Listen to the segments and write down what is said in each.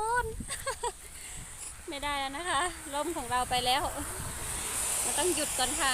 คนไม่ได้แล้วนะคะล่มของเราไปแล้ว เราต้องหยุดก่อนค่ะ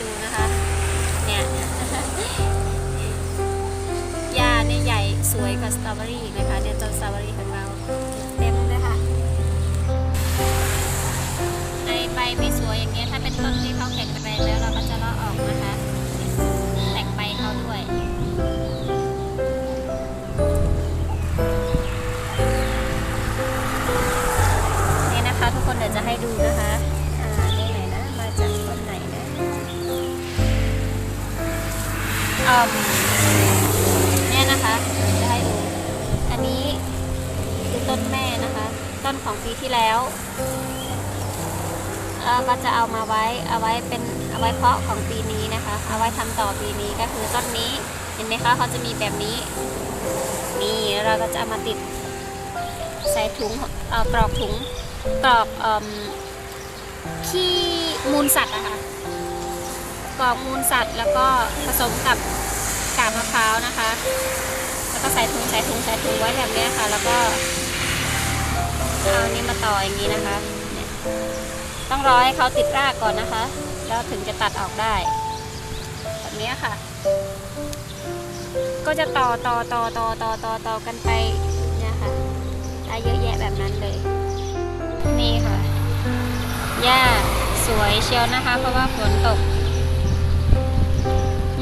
ดูนะคะ เนี่ยหญ้าเนี่ยใหญ่สวยกว่าสตรอเบอรี่อีกนะคะเนี่ยต้นสตรอเบอรี่ของเราเต็มเลยค่ะไอใบไม่สวยอย่างเงี้ยถ้าเป็นต้นที่เขาแข็งแรงแล้วเราก็จะเลาะออกนะคะแต่งใบเขาด้วยนี่นะคะทุกคนเดี๋ยวจะให้ดูนะคะ อืมเนี่ยนะคะจะให้ดูอันนี้คือต้นแม่นะคะ ต้นของปีที่แล้วก็จะเอามาไว้เอาไว้เป็นเอาไว้เพาะของปีนี้นะคะ เอาไว้ทำต่อปีนี้ก็คือต้นนี้เห็นไหมคะเขาจะมีแบบนี้นี่เราก็จะเอามาติดใส่ถุงเอ่อกรอกถุงกรอกอขี้มูลสัตว์อะค่ะกรอกมูลสัตว์แล้วก็ผสมกับ มะพร้าวนะคะ แล้วก็ใส่ถุงใส่ถุงใส่ถุงไว้แบบนี้ค่ะ แล้วก็เอานนี้มาต่ออย่างนี้นะคะเนี่ยต้องรอให้เขาติดรากก่อนนะคะ แล้วถึงจะตัดออกได้ แบบนี้ค่ะ ก็จะต่อต่อต่อต่อต่อต่อต่อกันไปเนี่ยค่ะได้เยอะแยะแบบนั้นเลย นี่ค่ะหญ้าสวยเชียวนะคะ เพราะว่าฝนตก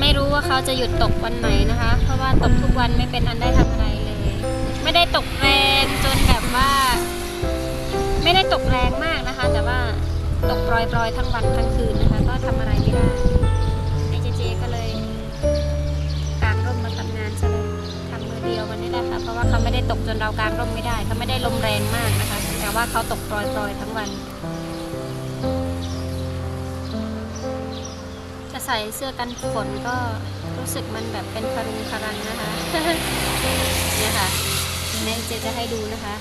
ไม่รู้ว่าเขาจะหยุดตกวันไหนนะคะ เพราะว่าตกทุกวันไม่เป็นอันได้ทำอะไรเลย ไม่ได้ตกแรงจนแบบว่า ไม่ได้ตกแรงมากนะคะ แต่ว่าตกปล่อยๆทั้งวันทั้งคืนนะคะ ก็ทำอะไรไม่ได้ไอเจเจก็เลยกางร่มมาทำงานซะเลยทำมือเดียววันนี้แหละค่ะเพราะว่าเขาไม่ได้ตกจนเรากางร่มไม่ได้เขาไม่ได้ลมแรงมากนะคะ แต่ว่าเขาตกปล่อยๆทั้งวัน ใส่เสื้อกันฝนก็รู้สึกมันแบบเป็นพรุงพรังนะคะเนี่ยค่ะแม่เจจะให้ดูนะคะ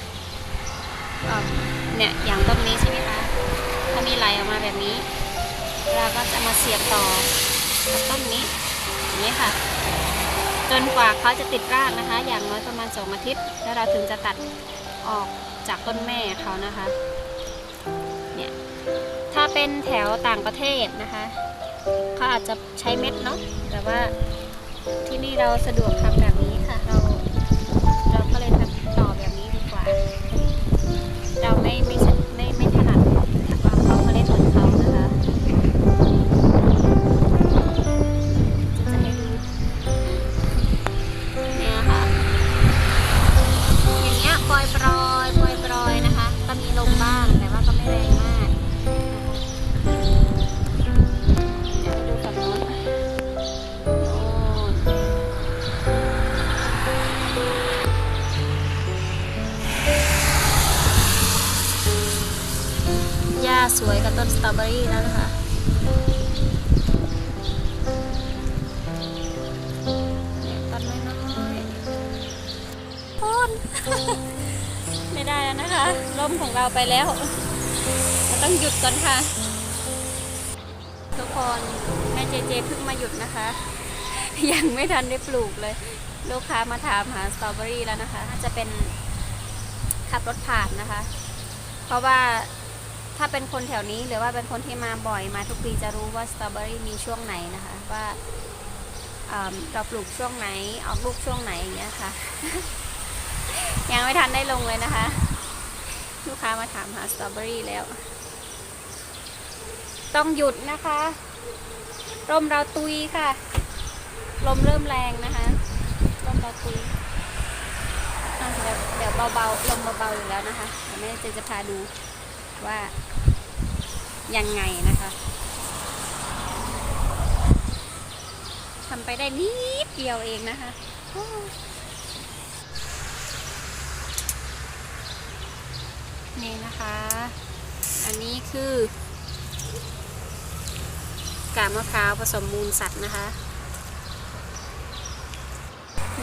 เนี่ยอย่างต้นนี้ใช่ไหมคะถ้ามีไหลออกมาแบบนี้ เราก็จะมาเสียบต่อกับต้นนี้อย่างนี้ค่ะ จนกว่าเขาจะติดรากนะคะ อย่างน้อยประมาณสองอาทิตย์ แล้วเราถึงจะตัดออกจากต้นแม่เขานะคะ เนี่ย ถ้าเป็นแถวต่างประเทศนะคะ เขาอาจจะใช้เม็ดเนาะแต่ว่าที่นี่เราสะดวกทำแบบ ไม่ได้แล้วนะคะลมของเราไปแล้ว เราต้องหยุดก่อนค่ะ ทุกคนแม่เจเจเพิ่งมาหยุดนะคะ ยังไม่ทันได้ปลูกเลย ลูกค้ามาถามหาสตรอเบอรี่แล้วนะคะน่าจะเป็นขับรถผ่านนะคะ เพราะว่าถ้าเป็นคนแถวนี้หรือว่าเป็นคนที่มาบ่อยมาทุกปีจะรู้ว่าสตรอเบอรี่มีช่วงไหนนะคะ ว่าเราปลูกช่วงไหนออกลูกช่วงไหนอย่างเงี้ยค่ะ ยังไม่ทันได้ลงเลยนะคะ ลูกค้ามาถามหาสตรอเบอรี่แล้ว ต้องหยุดนะคะร่มเราตุยค่ะลมเริ่มแรงนะคะลมเราตุยเดี๋ยวเดี๋ยวเบาๆลมเบาๆอยู่แล้วนะคะแม่เจจะพาดูว่ายังไงนะคะทำไปได้นิดเดียวเองนะคะโอ้ นี่นะคะ อันนี้คือกากมะพร้าวผสมมูลสัตว์นะคะ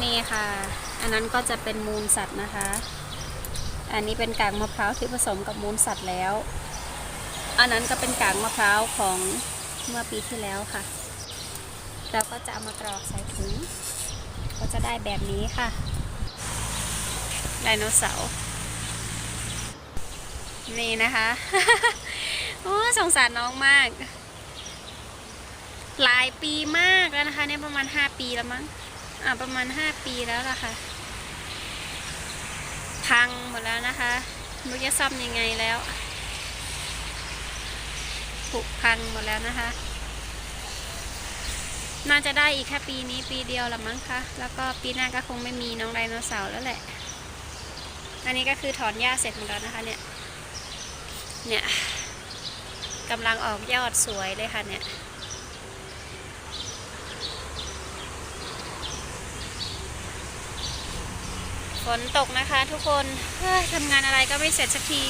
นี่ค่ะ อันนั้นก็จะเป็นมูลสัตว์นะคะ อันนี้เป็นกากมะพร้าวที่ผสมกับมูลสัตว์แล้ว อันนั้นก็เป็นกากมะพร้าวของเมื่อปีที่แล้วค่ะแล้วก็จะเอามากรอกใส่ถุง ก็จะได้แบบนี้ค่ะ ไดโนเสาร์ นี่นะคะโอ้สงสารน้องมาก หลายปีมากแล้วนะคะ เนี่ยประมาณ5ปีแล้วมั้งอ่าประมาณ5ปีแล้วล่ะค่ะ พังหมดแล้วนะคะไม่รู้จะซ่อมยังไงแล้วผุพังหมดแล้วนะคะ น่าจะได้อีกแค่ปีนี้ปีเดียวละมั้งคะ แล้วก็ปีหน้าก็คงไม่มีน้องไดโนเสาร์แล้วแหละ อันนี้ก็คือถอนหญ้าเสร็จหมดแล้วนะคะเนี่ย เนี่ยกำลังออกยอดสวยเลยค่ะเนี่ยฝนตกนะคะทุกคนเฮ้ยทำงานอะไรก็ไม่เสร็จสักที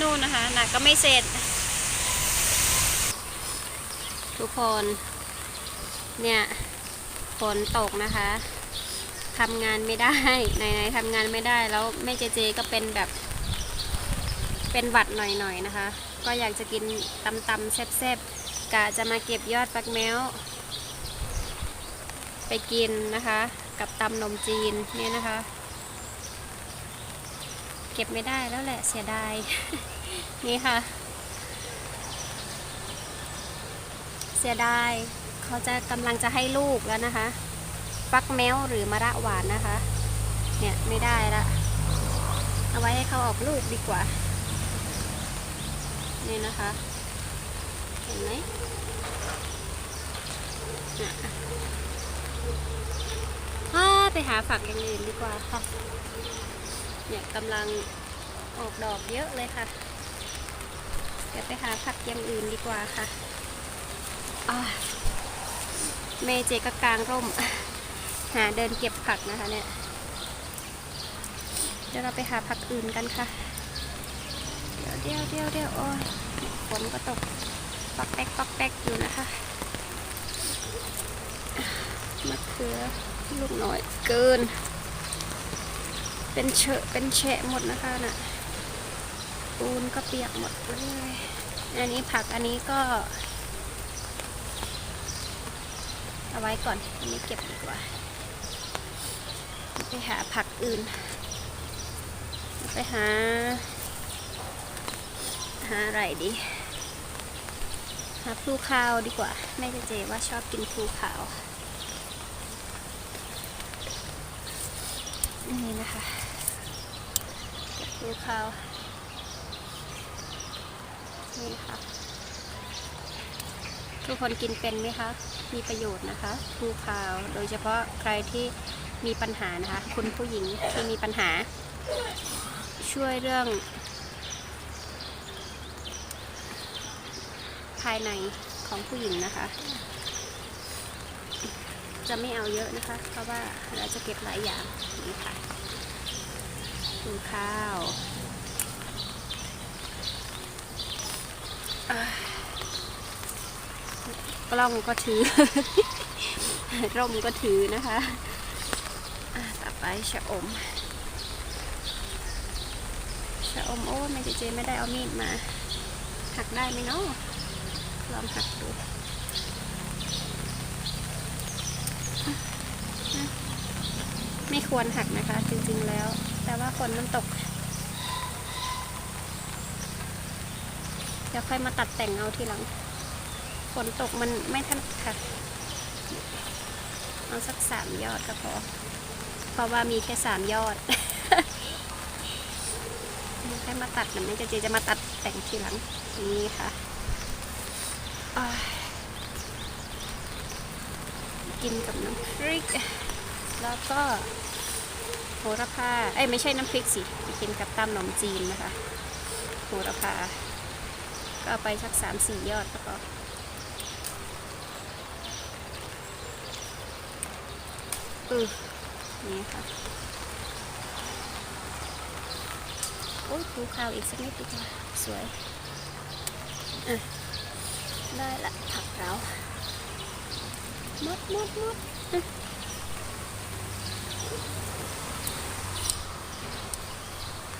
นู่นนะคะหนักก็ไม่เสร็จ ทุกคน เนี่ยฝนตกนะคะทำงานไม่ได้ไหนๆทำงานไม่ได้แล้วแม่เจเจก็เป็นแบบ เป็นหวัดหน่อยๆนะคะ ก็อยากจะกินตำตำแซ่บๆกะจะมาเก็บยอดปักแมวไปกินนะคะ กับตำนมจีนเนี่ยนะคะ เก็บไม่ได้แล้วแหละเสียดายนี่ค่ะ เสียดายเขาจะกำลังจะให้ลูกแล้วนะคะฟักแมวหรือมะระหวานนะคะ เนี่ยไม่ได้ละเอาไว้ให้เขาออกลูกดีกว่า นี่นะคะ เห็นไหมเนี่ยอ่าไปหาฝักอย่างอื่นดีกว่าค่ะ เนี่ยกำลังออกดอกเยอะเลยค่ะ เดี๋ยวไปหาผักอย่างอื่นดีกว่าค่ะอ่เมเจก็กลางร่ม หาเดินเก็บผักนะคะเนี่ย เดี๋ยวเราไปหาผักอื่นกันค่ะ เดี๋ยวเดี๋ยวเดี๋ยวโอ้ยฝนก็ตกปักแป๊กปักแป๊กอยู่นะคะมะเขือลูกหน่อยเกิน เป็นเชอะเป็นแฉะหมดนะคะน่ะปูนก็เปียกหมดเลยอันนี้ผักอันนี้ก็ เอาไว้ก่อน อันนี้เก็บดีกว่า ไปหาผักอื่น ไปหา หาอะไรดี หาพลูข้าวดีกว่า แม่เจเจว่าชอบกินพลูขาว นี่นะคะเก็บดูข้าว นี่ค่ะ ทุกคนกินเป็นไหมคะ มีประโยชน์นะคะดูข้าว โดยเฉพาะใครที่มีปัญหานะคะ คุณผู้หญิงที่มีปัญหา ช่วยเรื่องายในของผู้หญิงนะคะ จะไม่เอาเยอะนะคะ เพราะว่าเราจะเก็บหลายอย่างนี่ค่ะดูข้าวอ่ากล้องก็ถือ ร่มก็ถือนะคะอะต่อไปชะอมชะอมโอ้ไม่เจเจไม่ได้เอามีดมา หักได้ไหมเนาะ ลองหักดูไม่ควรหักนะคะ จริงๆแล้ว แต่ว่าฝนมันตก เดี๋ยวค่อยมาตัดแต่งเอาทีหลัง ฝนตกมันไม่ทันค่ะ เอาสักสามยอดก็พอ เพราะว่ามีแค่สามยอดค่อยมาตัดมันไม่จะเจจะมาตัดแต่งทีหลัง นี่ค่ะ กินกับน้ำพริก แล้วก็โหระพา เอ้ยไม่ใช่น้ำพริกสิ กินกับตำขนมจีนนะคะ โหระพา ก็เอาไปสักสามสี่ยอดแล้วก็อือนี่ค่ะ โอ้ยดูข้าวอีกสักนิดดีกว่า สวยอะ ได้ละผักเราหมดหมดหมด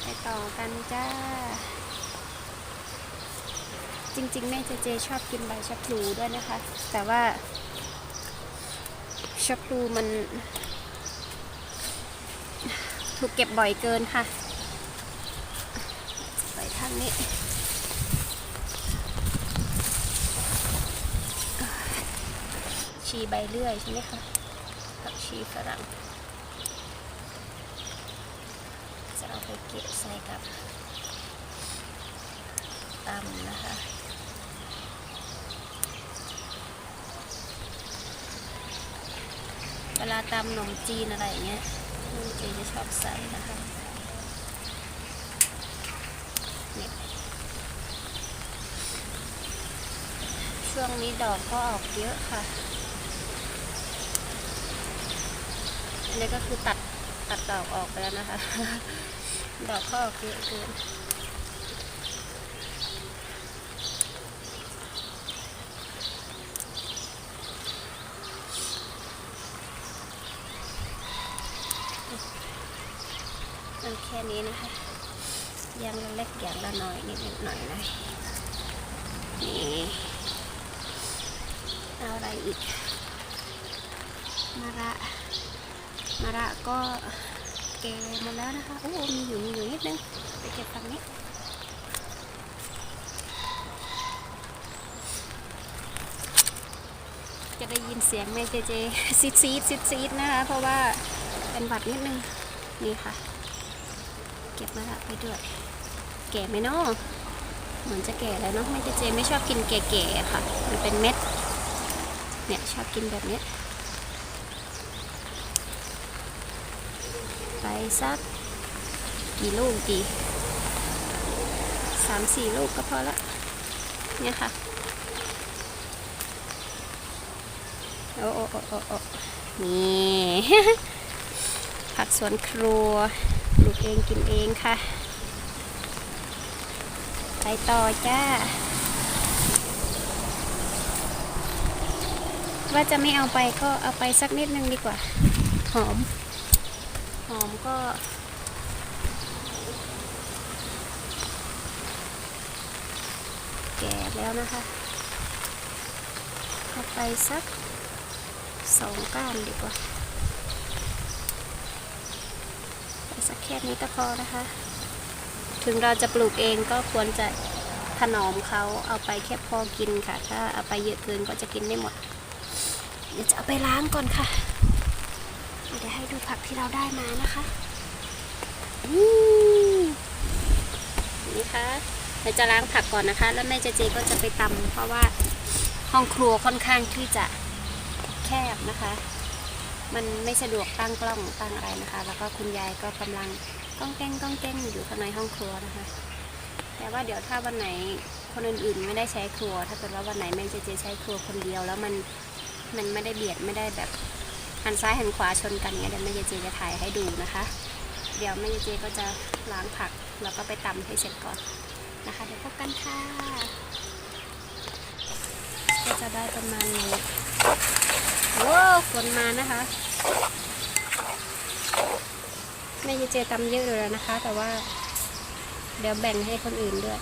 ไปต่อกันจ้า จริงๆ แม่เจเจชอบกินใบชะพลูด้วยนะคะ แต่ว่าชะพลูมัน ถูกเก็บบ่อยเกินค่ะ ไปทางนี้ ชีใบเลื่อยใช่ไหมคะผักชีฝรั่งจะเอาไปเก็บใส่กับตำนะคะเวลาตำขนมจีนอะไรอย่างเงี้ยแม่เจจะชอบใส่นะคะเนี่ยช่วงนี้ดอกก็ออกเยอะค่ะ อั นี้ก็คือตัดตัดดอกออกไปแล้วนะคะ ดอกก็ออกเยอะเกินแค่นี้นะคะย่างละเล็กอย่างละน้อยนิดๆหน่อยๆนะนี่เอาอะไรอีกมะระ มะระก็แก่หมดแล้วนะคะ โอ้ มีอยู่ มีอยู่นิดนึง ไปเก็บฝั่งนี้จะได้ยินเสียงแม่เจเจซีดซีดซีดซีดนะคะ เพราะว่าเป็นหวัดนิดนึง นี่ค่ะ เก็บมะระไปด้วย แก่ไหมเนาะเหมือนจะแก่แล้วเนาะแม่เจเจไม่ชอบกินแก่ๆอะค่ะ มันเป็นเม็ด เนี่ยชอบกินแบบเนี้ยไป สัก กี่ลูกดีสามสี่ลูกก็พอละเนี่ยค่ะโอ้โอ้โอ้โอ้โอ้นี่ผักสวนครัวปลูกเองกินเองค่ะ ไปต่อจ้า ว่าจะไม่เอาไปก็เอาไปสักนิดนึงดีกว่า หอม อมก็ แก่แล้วนะคะเอาไปสักสองก้านดีกว่าไปสักแค่นี้ก็พอนะคะ ถึงเราจะปลูกเองก็ควรจะถนอมเขาเอาไปแค่พอกินค่ะ ถ้าเอาไปเยอะเกินก็จะกินไม่หมด เดี๋ยวจะเอาไปล้างก่อนค่ะ ให้ดูผักที่เราได้มานะคะอืมนี่ค่ะเดี๋ยวจะล้างผักก่อนนะคะ แล้วแม่เจเจก็จะไปตำเพราะว่าห้องครัวค่อนข้างที่จะแคบนะคะ มันไม่สะดวกตั้งกล้องตั้งอะไรนะคะ แล้วก็คุณยายก็กำลังก้องแก้งก้องแก้งอยู่ข้างในห้องครัวนะคะ แต่ว่าเดี๋ยวถ้าวันไหนคนอื่นๆไม่ได้ใช้ครัว ถ้าเกิดว่าวันไหนแม่เจเจใช้ครัวคนเดียว แล้วมันมันไม่ได้เบียดไม่ได้แบบ หันซ้ายหันขวาชนกันเงี้ยเดี๋ยวแม่เจเจจะถ่ายให้ดูนะคะ เดี๋ยวแม่เจเจก็จะล้างผักแล้วก็ไปตำให้เสร็จก่อนนะคะ เดี๋ยวพบกันค่ะ ก็จะได้ประมาณนี้โอ้ฝนมานะคะแม่เจเจตำเยอะเลยนะคะ แต่ว่า เดี๋ยวแบ่งให้คนอื่นด้วย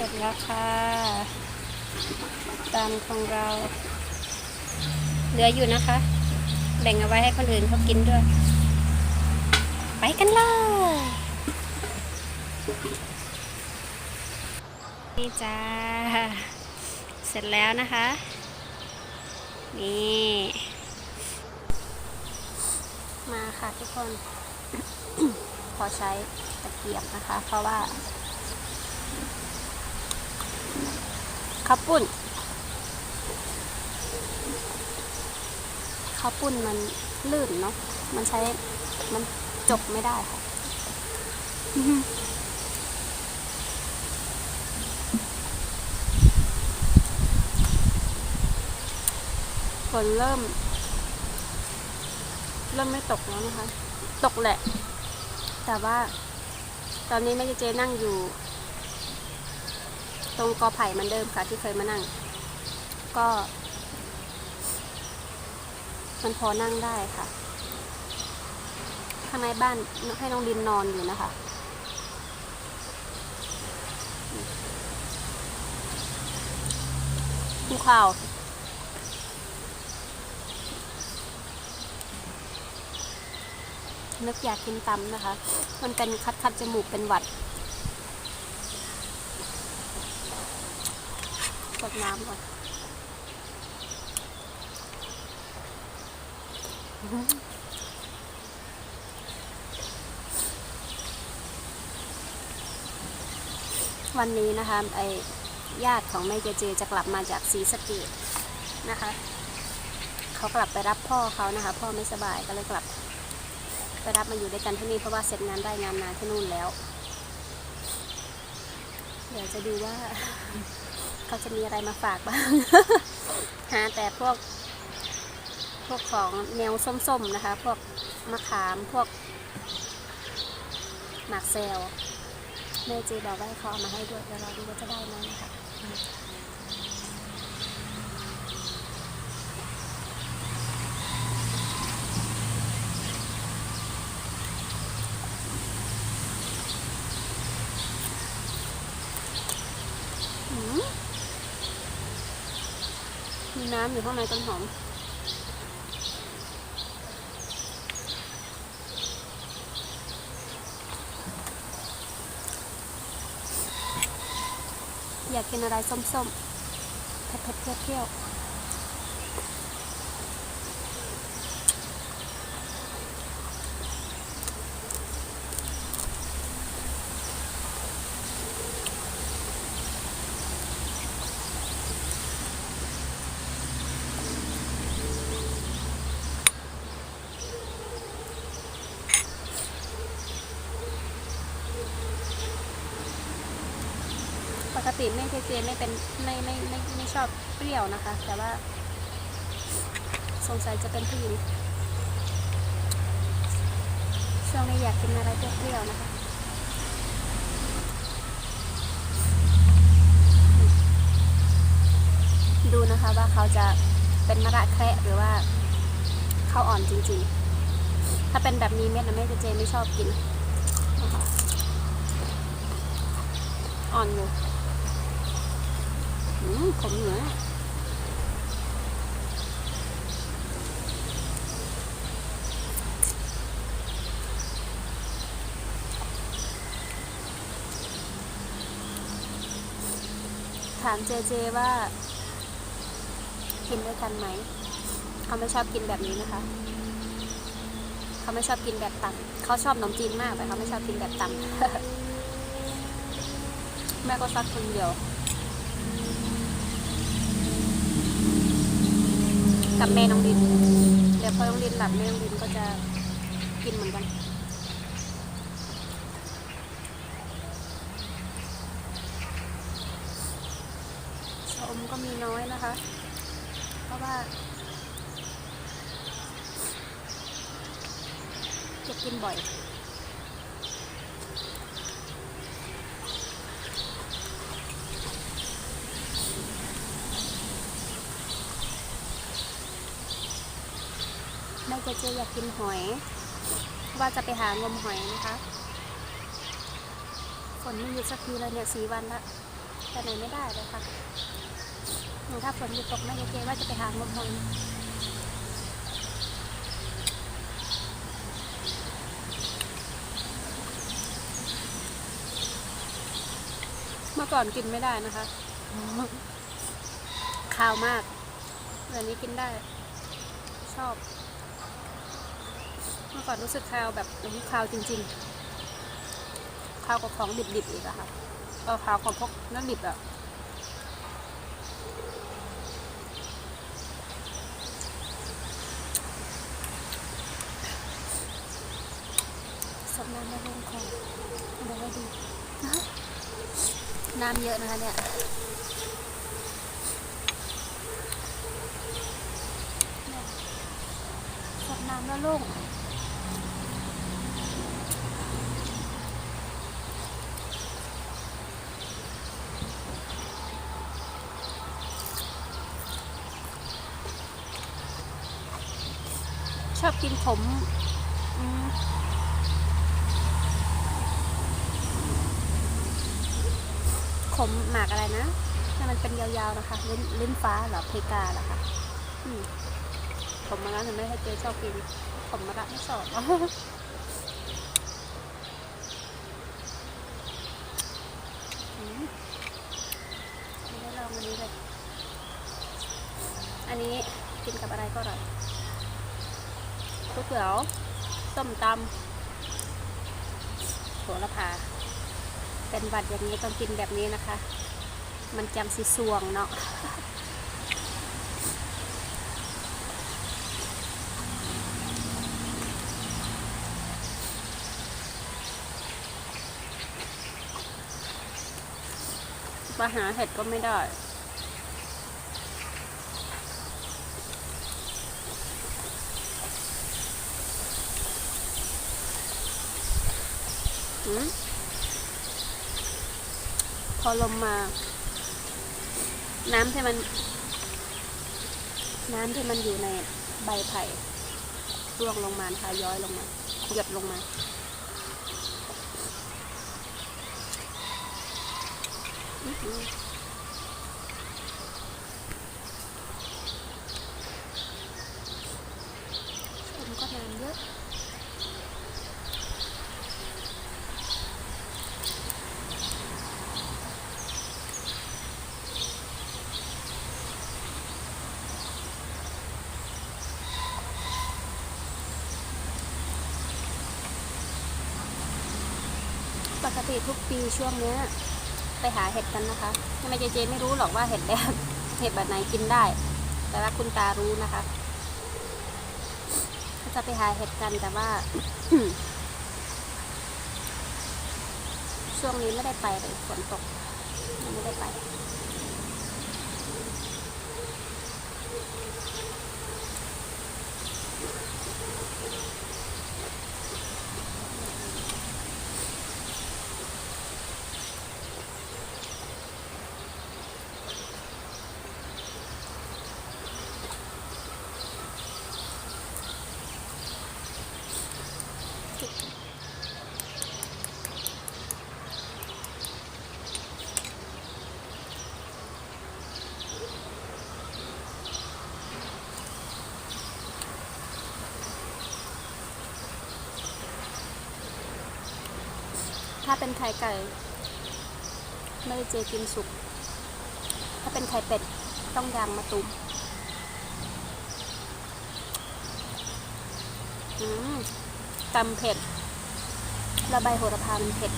เสร็จ แล้วค่ะตามของเรา เหลืออยู่นะคะ แบ่งเอาไว้ให้คนอื่นเขากินด้วย ไปกันเลยนี่จ้า เสร็จแล้วนะคะ นี่ มาค่ะทุกคนขอใช้ตะเกียบนะคะ เพราะว่า ข้าวปุ้นข้าวปุ้นมันลื่นเนาะมันใช้มันจกไม่ได้ค่ะฝนเริ่ม เริ่มไม่ตกแล้วนะคะ ตกแหละ แต่ว่า ตอนนี้แม่เจเจนั่งอยู่ ตรงกอไผ่เหมือนเดิมค่ะ ที่เคยมานั่ง ก็ มันพอนั่งได้ค่ะ ข้างในบ้านให้น้องดินนอนอยู่นะคะดูข่าวนึกอยากกินตำนะคะ มันเป็นคัดคัดจมูกเป็นหวัดก ดน้ำก่อนวันนี้นะคะไอญาติของแม่เจเจจะกลับมาจากศรีสะเกดนะคะ เขากลับไปรับพ่อเขานะคะ พ่อไม่สบายก็เลยกลับ ไปรับมาอยู่ด้วยกันที่นี่เพราะว่าเสร็จงานได้งานมานที่นู่นแล้ว เดี๋ยวจะดูว่า เขาจะมีอะไรมาฝากบ้าง หาแต่พวก พวกของแนวส้มๆนะคะ พวกมะขามพวกหมากเซลแม่เจบอกว่าให้เขาเอามาให้ด้วยเดี๋ยวเราดูว่าจะได้ไหมนะคะอืมมี น้ำอยู่ข้างในต้นหอมอยากกินอะไรส้มๆเผ็ดๆเปรี้ยวๆปกติแม่ เจไม่เป็นไม่ไม่ไม่ไม่ชอบเปรี้ยวนะคะ แต่ว่า สงสัยจะเป็นผู้หญิงช่วงนี้อยากกินอะไรเปรี้ยวๆนะคะดูนะคะว่าเขาจะเป็นมะระแคระหรือว่าข้าวอ่อนจริงๆ ถ้าเป็นแบบมีเม็ดนะแม่เจไม่ชอบกินนะคะอ่อนอยู่ ขมเหนือถามเจเจว่า กินด้วยกันไหม เขาไม่ชอบกินแบบนี้นะคะ เขาไม่ชอบกินแบบตำเขาชอบขนมจีนมากแต่เขาไม่ชอบกินแบบตำแม่ก็ซักคนเดียว กับแม่น้องดิน เดี๋ยวพอน้องดินหลับแม่น้องดินก็จะกินเหมือนกัน ชะอมก็มีน้อยนะคะ เพราะว่า จะกินบ่อย เจเจอยากกินหอย ว่าจะไปหางมหอยนะคะ ฝนไม่หยุดสักทีเลยเนี่ยสีวันละแต่ไหนไม่ได้เลยค่ะถ้าฝนหยุดตกแม่เจเจว่าจะไปหางมหอยเมื่อก่อนกินไม่ได้นะคะข้าวมากเดี๋ยวนี้กินได้ ชอบ มื่อก่อนรู้สึกคาวแบบอันนี้คาวจริงๆคาวกับของดิบๆอีกอะค่ะเออคาวของพวกเนื้อดิบอะสดน้ำม่ลงคอเดี๋ยวให้ดูน้ำเยอะนะคะเนี่ยามแล้วลูก กินขมอืมขมหมากอะไรนะให้มันเป็นยาวๆนะคะลิ้นลิ้นฟ้าหรอเพกาเหรอคะผมมมะระเห็นไหมถ้าเจ๊ชอบกินผมมะระไม่ชอบ อืมไม่ได้ลองอันนี้เลย อันนี้กินกับอะไรก็อร่อย ก๋วยเตี๋ยวส้มตำโหระพาเป็นหวัดอย่างนี้ต้องกินแบบนี้นะคะ มันจำสิสวงเนาะมาหาเห็ดก็ไม่ได้ พอลมมา น้ำที่มัน น้ำที่มันอยู่ในใบไผ่ร่วงลงมานะคะย้อยลงมา หยดลงมาอือหือชมก็น้ำเยอะ ติทุกปีช่วงเนี้ยไปหาเห็ดกันนะคะทำไมเจเจไม่รู้หรอกว่าเห็ดแบบเห็ดแบบไหนกินได้ แต่ว่าคุณตารู้นะคะก็จะไปหาเห็ดกันแต่ว่า ช่วงนี้ไม่ได้ไปเลยฝนตก ไม่ได้ไป ถ้า เป็นไข่ไก่ ไม่ได้เจกินสุก ถ้าเป็นไข่เป็ดต้องยางมาตูมอืมตำเผ็ด ระบายโหระพามันเผ็ด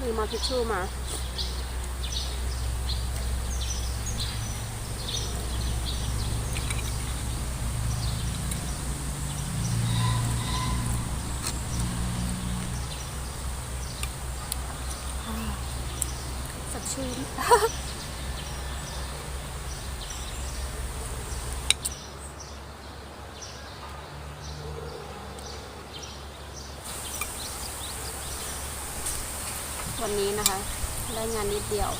มีมา ทิชชู่มา สดชื่น วันนี้นะคะ ได้งานนิดเดียว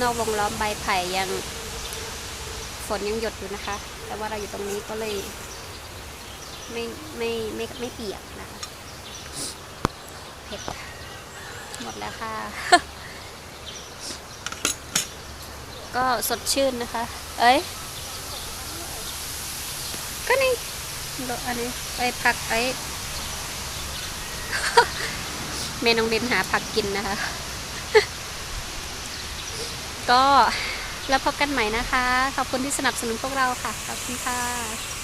นอกวงล้อมใบไผ่ยังฝนยังหยดอยู่นะคะ แต่ว่าเราอยู่ตรงนี้ก็เลย ไม่ไม่ไม่ไม่เปียกนะคะเผ็ดหมดแล้วค่ะ ก็สดชื่นนะคะ เอ้ยก็นี่อันนี้ไปผักไป เมนองเบนหาผักกินนะคะ ก็แล้วพบกันใหม่นะคะ ขอบคุณที่สนับสนุนพวกเราค่ะ ขอบคุณค่ะ